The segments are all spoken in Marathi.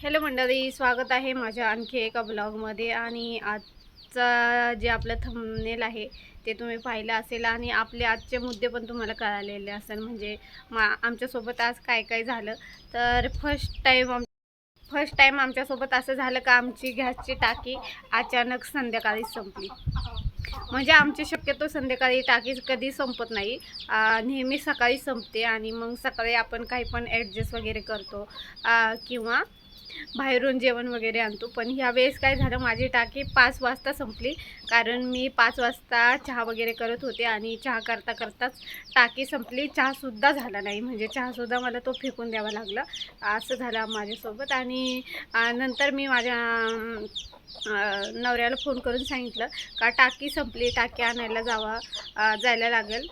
हॅलो मंडळी स्वागत आहे माझ्या आणखी एका ब्लॉगमध्ये. आणि आजचा जे आपलं थंबनेल आहे ते तुम्ही पाहिलं असेल. आणि आपले आजचे मुद्दे पण तुम्हाला कळालेले असेल. म्हणजे मा आमच्यासोबत आज काय काय झालं? तर फर्स्ट टाईम आम फर्स्ट टाईम आमच्यासोबत असं झालं का आमची गॅसची टाकी अचानक संध्याकाळी संपली. म्हणजे आमची शक्यतो संध्याकाळी टाकी कधी संपत नाही. नेहमी सकाळी संपते. आणि मग सकाळी आपण काही पण ॲडजस्ट वगैरे करतो. किंवा बाहेरून जेवण वगैरे आणतो. पण ह्या वेळेस काय झालं माझी टाकी पाच वाजता संपली. कारण मी पाच वाजता चहा वगैरे करत होते आणि चहा करता करताच टाकी संपली. चहासुद्धा झाला नाही. म्हणजे चहासुद्धा मला तो फेकून द्यावा लागला. असं झालं माझ्यासोबत. आणि नंतर मी माझ्या नवऱ्याला फोन करून सांगितलं का टाकी संपली टाकी आणायला जावा जायला लागेल.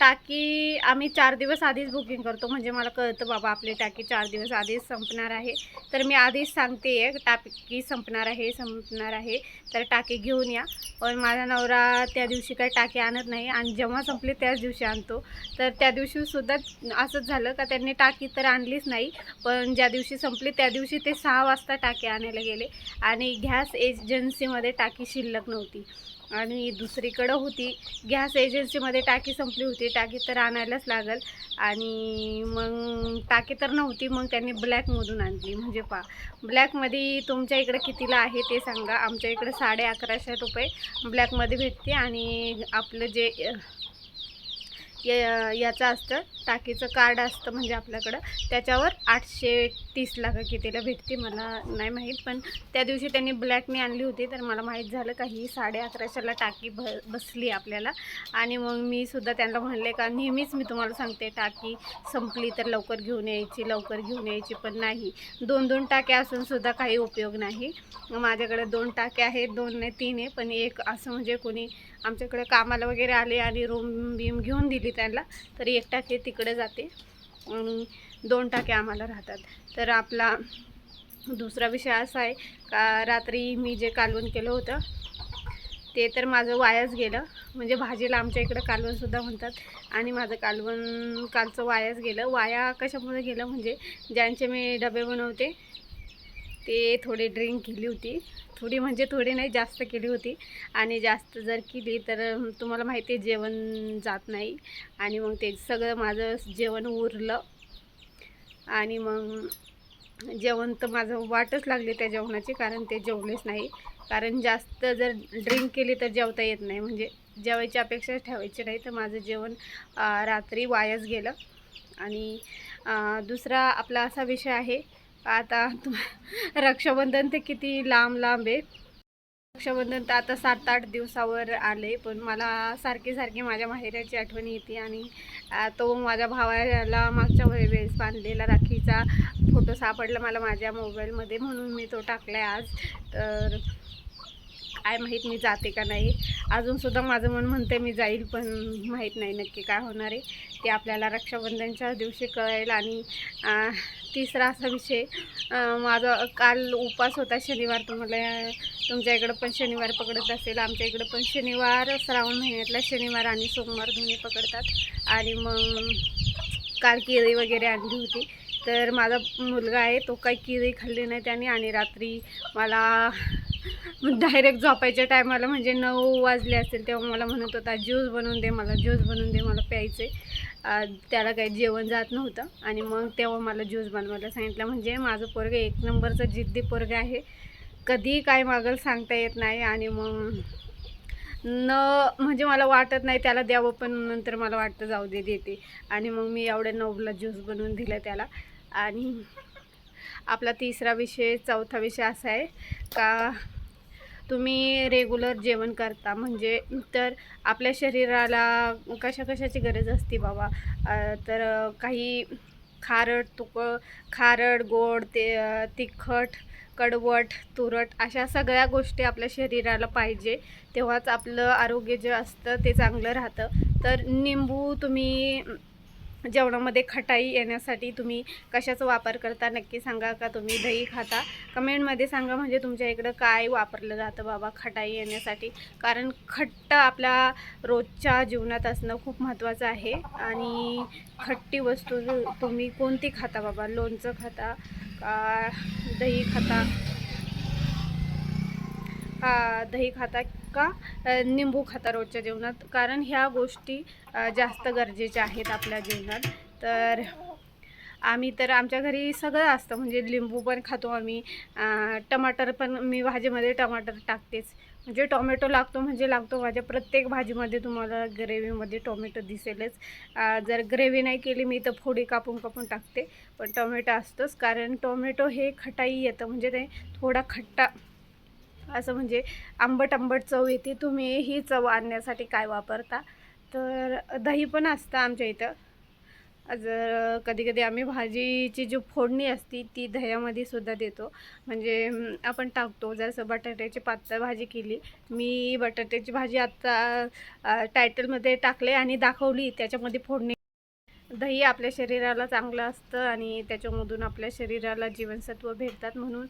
टाकी आम्ही चार दिवस आधीच बुकिंग करतो म्हणजे मला कळतं बाबा आपली टाकी चार दिवस आधीच संपणार आहे. तर मी आधीच सांगते टाकी संपणार आहे संपणार आहे तर टाकी घेऊन या. पण माझा नवरा त्या दिवशी काही टाकी आणत नाही आणि जेव्हा संपली त्याच दिवशी आणतो. तर त्या दिवशीसुद्धा असंच झालं का त्यांनी टाकी तर आणलीच नाही पण ज्या दिवशी संपली त्या दिवशी ते सहा वाजता टाकी आणायला गेले. आणि गॅस एजन्सीमध्ये टाकी शिल्लक नव्हती. आणि दुसरीकडं होती गॅस एजन्सीमध्ये टाकी संपली होती. टाकी तर आणायलाच लागल. आणि मग टाकी तर नव्हती मग त्यांनी ब्लॅकमधून आणली. म्हणजे पा ब्लॅकमध्ये तुमच्या इकडे कितीला आहे ते सांगा. आमच्या इकडे साडे अकराशे रुपये ब्लॅकमध्ये भेटते. आणि आपलं जे या याचं असतं. टाकीचं कार्ड असतं म्हणजे आपल्याकडं. त्याच्यावर आठशे तीसला का कितीला भेटते मला नाही माहीत पण त्या दिवशी त्यांनी ब्लॅकने आणली होती. तर मला माहीत झालं का ही साडे अकराशेला टाकी भ बसली आपल्याला. आणि मग मी सुद्धा त्यांना म्हणले का नेहमीच मी तुम्हाला सांगते टाकी संपली तर लवकर घेऊन यायची लवकर घेऊन यायची पण नाही. दोन दोन टाक्या असून सुद्धा काही उपयोग नाही. माझ्याकडे दोन टाक्या आहेत दोन नाही तीन आहे पण एक असं म्हणजे कोणी आमच्याकडे कामाला वगैरे आले आणि रूम बीम घेऊन दिली त्यांना तर एक टाके तिकडे जाते. आणि दोन टाके आम्हाला राहतात. तर आपला दुसरा विषय असा आहे का रात्री मी जे कालवण केलं होतं ते तर माझं वायाच गेलं. म्हणजे भाजीला आमच्या इकडं कालवणसुद्धा म्हणतात. आणि माझं कालवण कालचं वायाच गेलं. वाया कशामुळे गेलं? म्हणजे ज्यांचे मी डबे बनवते ते थोडी ड्रिंक केली होती. थोडी म्हणजे थोडी नाही जास्त केली होती. आणि जास्त जर केली तर तुम्हाला माहिती आहे जेवण जात नाही. आणि मग ते सगळं माझं जेवण उरलं. आणि मग जेवण तर माझं वाटच लागली त्या जेवणाची कारण ते जेवलेच नाही. कारण जास्त जर ड्रिंक केली तर जेवता येत नाही. म्हणजे जेवायची अपेक्षा ठेवायची नाही तर माझं जेवण रात्री वायाच गेलं. आणि दुसरा आपला असा विषय आहे आता तुम रक्षाबंधन ते किती लांब लांब आहे. रक्षाबंधन तर आता सात आठ दिवसावर आले पण मला सारखी सारखी माझ्या माहेराची आठवण येते आणि तो माझ्या भावाला मागच्या वेळेस बांधलेला राखीचा फोटो सापडला मला माझ्या मोबाईलमध्ये म्हणून मी तो टाकला आहे आज. तर काय माहीत मी जाते का नाही. अजूनसुद्धा माझं मन म्हणते मी जाईल पण माहीत नाही नक्की काय होणार आहे. ते आपल्याला रक्षाबंधनच्या दिवशी कळेल आणि तिसरा असा विषय माझा काल उपास होता शनिवार तुम्हाला तुमच्या इकडं पण शनिवार पकडत असेल आमच्या इकडं पण शनिवार श्रावण महिन्यातला शनिवार आणि सोमवार दोन्ही पकडतात. आणि मग काल केळी वगैरे आणली होती. तर माझा मुलगा आहे तो काही केळी खाल्ली नाही त्याने आणि रात्री मला डायरेक्ट झोपायच्या टायमाला म्हणजे नऊ वाजले असतील तेव्हा मला म्हणत होता ज्यूस बनवून दे मला ज्यूस बनवून दे मला प्यायचे त्याला काही जेवण जात नव्हतं. आणि मग तेव्हा मला ज्यूस बनवायला सांगितलं. म्हणजे माझं पोरगं एक नंबरचं जिद्दी पोरगं आहे. कधी काय मागल सांगता येत नाही. आणि मग न म्हणजे मला वाटत नाही त्याला द्यावं पण नंतर मला वाटतं जाऊ दे देते. आणि मग मी एवढ्या नऊला ज्यूस बनवून दिला त्याला. आणि आपला तिसरा विषय चौथा विषय असा आहे का तुम्ही रेग्युलर जेवण करता म्हणजे तर आपल्या शरीराला कशा कशाची गरज असते बाबा? तर काही खारट तुक खारट गोड ते तिखट कडवट तुरट अशा सगळ्या गोष्टी आपल्या शरीराला पाहिजे. तेव्हाच आपलं आरोग्य जे असतं ते चांगलं राहतं. तर निंबू तुम्ही जेवणामध्ये खटाई येण्यासाठी तुम्ही कशाचा वापर करता नक्की सांगा का तुम्ही? दही खाता. कमेंटमध्ये सांगा म्हणजे तुमच्या इकडं काय वापरलं जातं बाबा खटाई येण्यासाठी? कारण खट्ट आपल्या रोजच्या जीवनात असणं खूप महत्त्वाचं आहे. आणि खट्टी वस्तू तुम्ही कोणती खाता बाबा? लोणचं खाता का दही खाता? दही खाता का निंबू खाता रोजच्या जेवणात? कारण ह्या गोष्टी जास्त गरजेच्या आहेत आपल्या जीवनात तर आम्ही तर आमच्या घरी सगळं असतं. म्हणजे लिंबू पण खातो आम्ही. टमाटर पण मी भाजीमध्ये टमाटर टाकतेच. म्हणजे टोमॅटो लागतो म्हणजे लागतो. माझ्या प्रत्येक भाजीमध्ये तुम्हाला ग्रेव्हीमध्ये टोमॅटो दिसेलच. जर ग्रेव्ही नाही केली मी तर फोडी कापून कापून टाकते. पण टोमॅटो असतोच. कारण टोमॅटो हे खटाई येतं. म्हणजे ते थोडा खट्टा असं म्हणजे आंबट आंबट चव येते. तुम्ही ही चव आणण्यासाठी काय वापरता? तर दही पण असतं आमच्या इथं. जर कधी कधी आम्ही भाजीची जी फोडणी असती ती दह्यामध्ये सुद्धा देतो. म्हणजे आपण टाकतो. जसं बटाट्याची पातळ भाजी केली मी बटाट्याची भाजी आत्ता टायटलमध्ये टाकले आणि दाखवली. त्याच्यामध्ये फोडणी. दही आपल्या शरीराला चांगलं असतं आणि त्याच्यामधून आपल्या शरीराला जीवनसत्व भेटतात म्हणून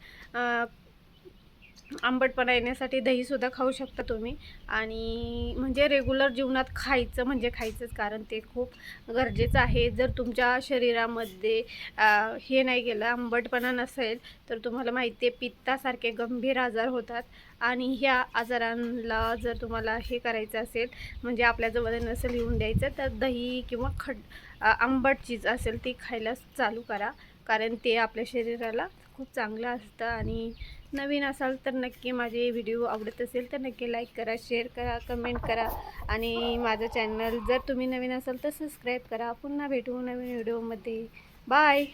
आंबटपणा येण्यासाठी दहीसुद्धा खाऊ शकता तुम्ही. आणि म्हणजे रेग्युलर जीवनात खायचं म्हणजे खायचंच कारण ते खूप गरजेचं आहे. जर तुमच्या शरीरामध्ये हे नाही गेलं आंबटपणा नसेल तर तुम्हाला माहिती आहे पित्तासारखे गंभीर आजार होतात. आणि ह्या आजारांना जर तुम्हाला हे करायचं असेल म्हणजे आपल्याजवळ नसेल येऊन द्यायचं तर दही किंवा खड आंबट चीज असेल ती खायला चालू करा. कारण ते आपल्या शरीराला खूप चांगलं असतं आणि नवीन असाल तर नक्की माझे व्हिडिओ आवडत असेल तर नक्की लाईक करा शेअर करा कमेंट करा. आणि माझं चॅनल जर तुम्ही नवीन असाल तर सबस्क्राईब करा. पुन्हा भेटू नवीन व्हिडिओमध्ये बाय